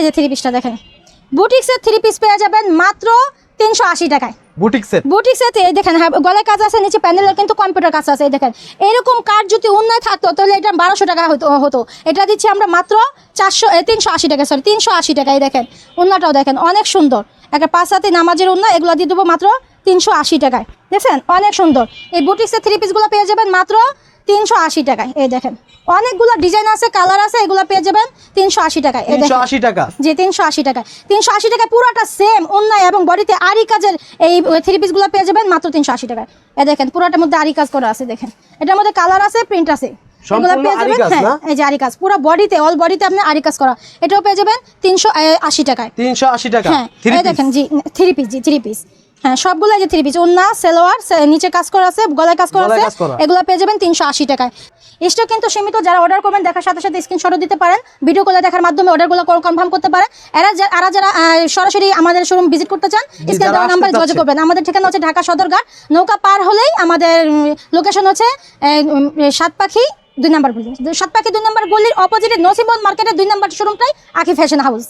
এই যে থ্রি পিসটা দেখেন। বুটিক্সের থ্রি পিস পেয়ে যাবেন মাত্র তিনশো আশি টাকায়। বুটিক্সের বুটিক্সের এই দেখেন হ্যাঁ গলায় কাজ আছে নিচে প্যানেলের কিন্তু কম্পিউটার কাজ আছে এই দেখেন। এরকম কার্ড যদি উন্নয় থাকতো তাহলে এটা বারোশো টাকা হতো হতো। এটা দিচ্ছি আমরা মাত্র চারশো তিনশো আশি টাকা সরি তিনশো আশি টাকায় দেখেন। উন্নাটাও দেখেন অনেক সুন্দর। একটা পাঁচ হাতে নামাজের উন্না এগুলো দিয়ে দেবো মাত্র তিনশো আশি টাকায়। দেখছেন? অনেক সুন্দর। এই বুটিক্সের থ্রি পিসগুলো পেয়ে যাবেন মাত্র তিনশো আশি টাকায়। এই দেখেন অনেকগুলো ডিজাইন আছে কালার আছে এগুলো পেয়ে যাবেন তিনশো আশি টাকায়। আশি টাকা? জি তিনশো আশি টাকা তিনশো আশি টাকা পুরোটা সেম অন্যায় এবং বডিতে আরি কাজের এই থ্রি পিসগুলো পেয়ে যাবেন মাত্র তিনশো আশি টাকায়। এ দেখেন পুরোটার মধ্যে আরি কাজ করা আছে দেখেন। এটার মধ্যে কালার আছে প্রিন্ট আছে। এগুলো পেয়ে যাবেন হ্যাঁ এই যে আরি কাজ। পুরো বডিতে অল বডিতে আপনি আরি কাজ করা। এটাও পেয়ে যাবেন তিনশো আশি টাকায়। তিনশো আশি টাকা? হ্যাঁ দেখেন জি থ্রি পিস জি থ্রি পিস হ্যাঁ সবগুলো যে থ্রি পিস ওন্না সেলোয়ার নিচে কাজ করা আছে গলায় কাজ করা আছে এগুলো পেয়ে যাবেন তিনশো আশি টাকায়। স্টক কিন্তু সীমিত যারা অর্ডার করবেন দেখার সাথে সাথে স্ক্রিনশটও দিতে পারেন। ভিডিও কলে দেখার মাধ্যমে অর্ডারগুলো কনফার্ম করতে পারেন। এরা যা- এরা যারা সরাসরি আমাদের শোরুম ভিজিট করতে চান স্ক্রিনে যারা দেওয়া নাম্বার যোগাযোগ করবেন। আমাদের ঠিকানা হচ্ছে ঢাকা সদরঘাট। নৌকা পার হলেই আমাদের লোকেশন হচ্ছে সাত পাখি দুই নাম্বার গলি সাত পাখি দুই নাম্বার গলির অপোজিটে নসিমন মার্কেটের দুই নাম্বার শোরুমটাই আখি ফ্যাশন হাউস